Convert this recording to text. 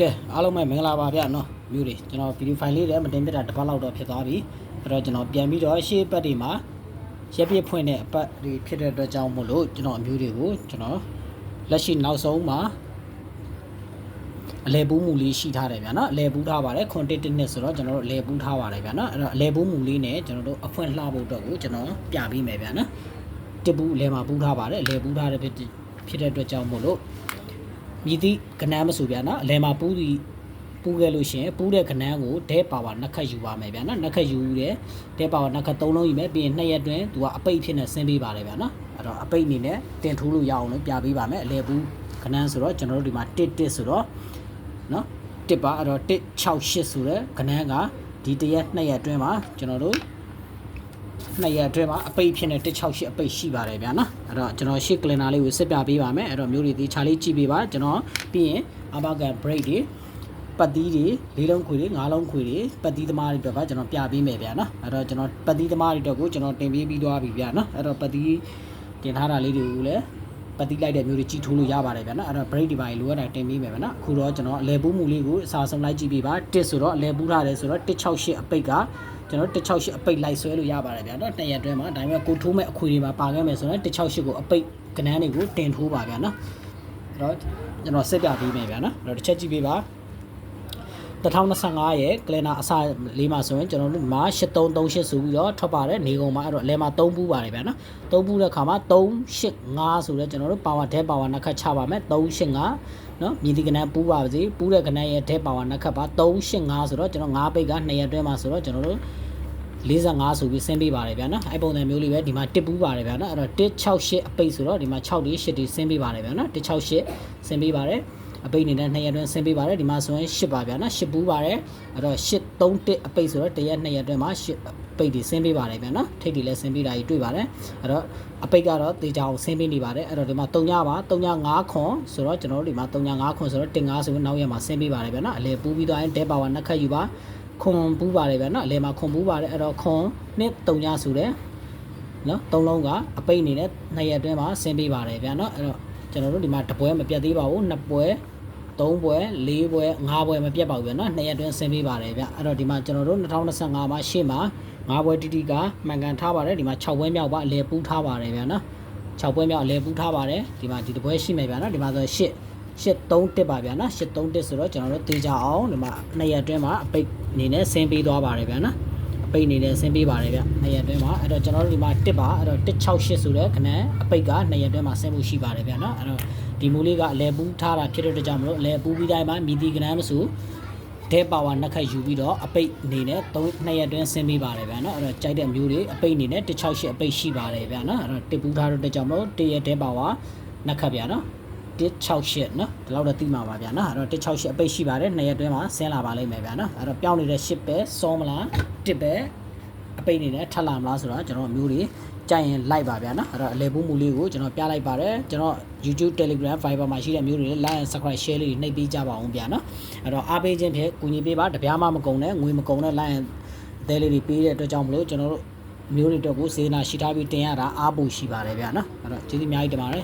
ကဲအားလုံးပဲမင်္ဂလာပါဗျနော်မျိုးတွေကျွန်တော်ဗီဒီယိုဖိုင်လေးလည်းမတင်ပြတာတစ်ပတ်လောက်တော့ဖြစ်သွားပြီအဲ့တော့ကျွန်တော်ပြန်ပြီးတော့ရှေ့ပတ်တွေမှာရက်ပြည့်ဖွင့်တဲ့အပတ်တွေဖြစ်တဲ့အတွက်ကြောင့်မို့လို့ကျွန်တော်အမျိုးတွေကိုကျွန်တော်လက်ရှိနောက်ဆုံးမှာအလဲပူးမူလေးရှိထားတယ်ဗျာနော်အလဲပူးထားပါတယ်ခွန်တစ်တစ်နှစ်ဆိုတော့ကျွန်တော်တို့အလဲပူးထားပါတယ်ဗျာနော်အဲ့တော့အလဲပူးမူလေးနဲ့ကျွန်တော်တို့အဖွင့်လှဖို့အတွက်ကိုကျွန်တော်ပြပေးမယ်ဗျာနော်တစ်ပူးအလဲမှာပူးထားပါတယ်အလဲပူးထားတဲ့ဖြစ်ဖြစ်တဲ့အတွက်ကြောင့်မို့လို့ မြည်သည့်ကနန်းမဆိုဗျာနော်အလဲမှာပူးသည်ပူးခဲ့လို့ရှိရင်ပူးတဲ့ကနန်းကိုဒဲပါဝါနှစ်ခတ်ယူပါမယ်ဗျာနော်နှစ်ခတ်ယူတယ်ဒဲပါဝါနှစ်ခတ်သုံးလုံးယူမယ်ပြီးရင်နှစ်ရက်တွင်သူကအပိတ်ဖြစ်နေဆင်းပေးပါတယ်ဗျာနော်အဲ့တော့အပိတ်အနေနဲ့တင်ထိုးလို့ရအောင်လို့ပြပေးပါမယ်အလဲပူးကနန်းဆိုတော့ကျွန်တော်တို့ဒီမှာတစ်တစ်ဆိုတော့နော်တစ်ပါအဲ့တော့168ဆိုတဲ့ကနန်းကဒီတရက်နှစ်ရက်အတွင်းမှာကျွန်တော်တို့ နှစ်ရက်အတွင်းမှာအပိတ်ဖြစ်နေ168အပိတ်ရှိပါတယ်ဗျာနော်အဲ့တော့ကျွန်တော်ရှစ်ကလင်နာလေးကိုစစ်ပြပေးပါမယ်အဲ့တော့မျိုးတွေဒီခြာလေးကြည့်ပေးပါကျွန်တော်ပြီးရင်အဘကန် break တွေပတ်သီးတွေလေးလုံးခွေတွေငါးလုံးခွေတွေပတ်သီးသမားတွေအတွက်ကကျွန်တော်ပြပေးမယ်ဗျာနော်အဲ့တော့ကျွန်တော်ပတ်သီးသမားတွေအတွက်ကိုကျွန်တော်တင်ပေးပြီးသွားပြီဗျာနော်အဲ့တော့ပတ်သီးတင်ထားတာလေးတွေကိုလည်း ပတ်သီးလိုက်တဲ့မျိုးတွေကြည့်ထိုးလို့ရပါတယ်ဗျာနော်အဲ့တော့ break ဒီပိုင်းလိုရတာတင်ပေးမယ်ဗျာနော်အခုတော့ကျွန်တော်အလဲပူးမူလေးကိုအစားဆုံးလိုက်ကြည့်ပေးပါတစ်ဆိုတော့အလဲပူးထားတယ်ဆိုတော့168အပိတ်ကကျွန်တော်168အပိတ်လိုက်ဆွဲလို့ရပါတယ်ဗျာနော်နှစ်ရက်အတွင်းမှာဒါပေမဲ့ကိုထိုးမဲ့အခွေတွေမှာပါခဲ့မယ်ဆိုတော့168ကိုအပိတ်ကနန်းတွေကိုတင်ထိုးပါဗျာနော်အဲ့တော့ကျွန်တော်ဆက်ပြပေးမယ်ဗျာနော်အဲ့တော့တစ်ချက်ကြည့်ပေးပါ 2025ရဲ့ကလနာအစလေးမှာဆိုရင်ကျွန်တော်တို့မှာ8338ဆိုပြီးတော့ထွက်ပါတယ်နေကုန်မှာအဲ့တော့အလဲမှာ3ပူးပါတယ်ဗျာနော်3ပူးတဲ့ခါမှာ385ဆိုတော့ကျွန်တော်တို့ power dead power နှစ်ခတ်ချပါမယ်385နော်မြည်ဒီကနန်းပူးပါပါစေပူးတဲ့ကနန်းရဲ့ dead power နှစ်ခတ်ပါ385ဆိုတော့ကျွန်တော်5ပိတ်က2ရက်အတွင်းမှာဆိုတော့ကျွန်တော်တို့45ဆိုပြီးဆင်းပေးပါတယ်ဗျာနော်အဲ့ပုံစံမျိုးလေးပဲဒီမှာတစ်ပူးပါတယ်ဗျာနော်အဲ့တော့168အပိတ်ဆိုတော့ဒီမှာ6တိ8တိဆင်းပေးပါတယ်ဗျာနော်168ဆင်းပေးပါတယ် အပိတ်နေတဲ့2ရက်အတွင်းဆင်းပေးပါတယ်ဒီမှာဆိုရင်8ပါဗျာနော်8ပူးပါတယ်အဲ့တော့831အပိတ်ဆိုတော့တရက်2ရက်အတွင်းမှာ8ပိတ်ဒီဆင်းပေးပါတယ်ဗျာနော်ထိတ်ဒီလည်းဆင်းပေးတာကြီးတွေ့ပါတယ်အဲ့တော့အပိတ်ကတော့တေချာအောင်ဆင်းပေးနေပါတယ်အဲ့တော့ဒီမှာ3ညပါ3ည5ခွန်ဆိုတော့ကျွန်တော်တို့ဒီမှာ3ည5ခွန်ဆိုတော့တင်5ဆိုရင်နောက်ရက်မှာဆင်းပေးပါတယ်ဗျာနော်အလဲပူးပြီးသွားရင်ဒဲပါဝါနှစ်ခတ်ယူပါခွန်ပူးပါတယ်ဗျာနော်အလဲမှာခွန်ပူးပါတယ်အဲ့တော့ခွန်နဲ့3ညဆိုတဲ့နော်သုံးလုံးကအပိတ်အနေနဲ့နှစ်ရက်အတွင်းမှာဆင်းပေးပါတယ်ဗျာနော်အဲ့တော့ ကျွန်တော်တို့ဒီမှာတပွဲမပြတ်သေးပါဘူးနှစ်ပွဲ3ပွဲ4ပွဲ5ပွဲမပြတ်ပါဘူးဗျာနော်နှစ်ရက်အတွင်းဆင်းပေးပါတယ်ဗျအဲ့တော့ဒီမှာကျွန်တော်တို့2025မှာရှေ့မှာ5ပွဲတိတိကမှန်ကန်ထားပါတယ်ဒီမှာ6ပွဲမြောက်ပါအလဲပူးထားပါတယ်ဗျာနော်6ပွဲမြောက်အလဲပူးထားပါတယ်ဒီမှာဒီတပွဲရှိမယ်ဗျာနော်ဒီမှာဆို8 83တက်ပါဗျာနော်83တက်ဆိုတော့ကျွန်တော်တို့တေးကြအောင်ဒီမှာနှစ်ရက်အတွင်းမှာအပိတ်အနေနဲ့ဆင်းပေးသွားပါတယ်ဗျာနော်အ ပိတ်အနေနဲ့ဆင်းပေးပါတယ်ဗျနှစ်ရက်အတွင်းမှာအဲ့တော့ကျွန်တော်တို့ဒီမှာတက်ပါအဲ့တော့168ဆိုတဲ့ခဏအပိတ်ကနှစ်ရက်အတွင်းမှာဆင်းမှုရှိပါတယ်ဗျာနော်အဲ့တော့ဒီမူလေးကအလဲပူးထားတာဖြစ်တဲ့အတွက်ကြောင့်မလို့အလဲပူးပြီးတိုင်းမှာမြည်တီကနန်းမဆိုဒဲပါဝါနှစ်ခတ်ယူပြီးတော့အပိတ်အနေနဲ့3နှစ်ရက်အတွင်းဆင်းပေးပါတယ်ဗျာနော်အဲ့တော့ကြိုက်တဲ့မျိုးတွေအပိတ်အနေနဲ့168အပိတ်ရှိပါတယ်ဗျာနော်အဲ့တော့တစ်ပူးထားတဲ့အတွက်ကြောင့်မလို့တရက်ဒဲပါဝါနှစ်ခတ်ဗျာနော် 168เนาะဒီလောက်တော့သိမှာပါဗျာเนาะအဲ့တော့168အပိတ်ရှိပါတယ်နှစ်ရက်တွင်းမှာဆင်းလာပါလိမ့်မယ်ဗျာเนาะအဲ့တော့ပြောင်းနေတဲ့8ပဲစောမလား1ပဲအပိတ်နေနဲ့ထပ်လာမလားဆိုတော့ကျွန်တော်မျိုးတွေကြိုက်ရင်လိုက်ပါဗျာเนาะအဲ့တော့အလဲဘူးမူလေးကိုကျွန်တော်ပြလိုက်ပါတယ်ကျွန်တော် YouTube Telegram Viber မှာရှိတဲ့မျိုးတွေ like and subscribe share လေးတွေနှိပ်ပေးကြပါအောင်ဗျာเนาะအဲ့တော့အားပေးခြင်းဖြင့်ကူညီပေးပါတပြားမှမကုန်နဲ့ငွေမကုန်နဲ့ like and အသေးလေးတွေပေးတဲ့အတွက်ကြောင့်မလို့ကျွန်တော်တို့မျိုးတွေတော့ကိုစေနာရှိထားပြီးတင်ရတာအားပို့ရှိပါတယ်ဗျာเนาะအဲ့တော့ကျေးဇူးအများကြီးတင်ပါတယ်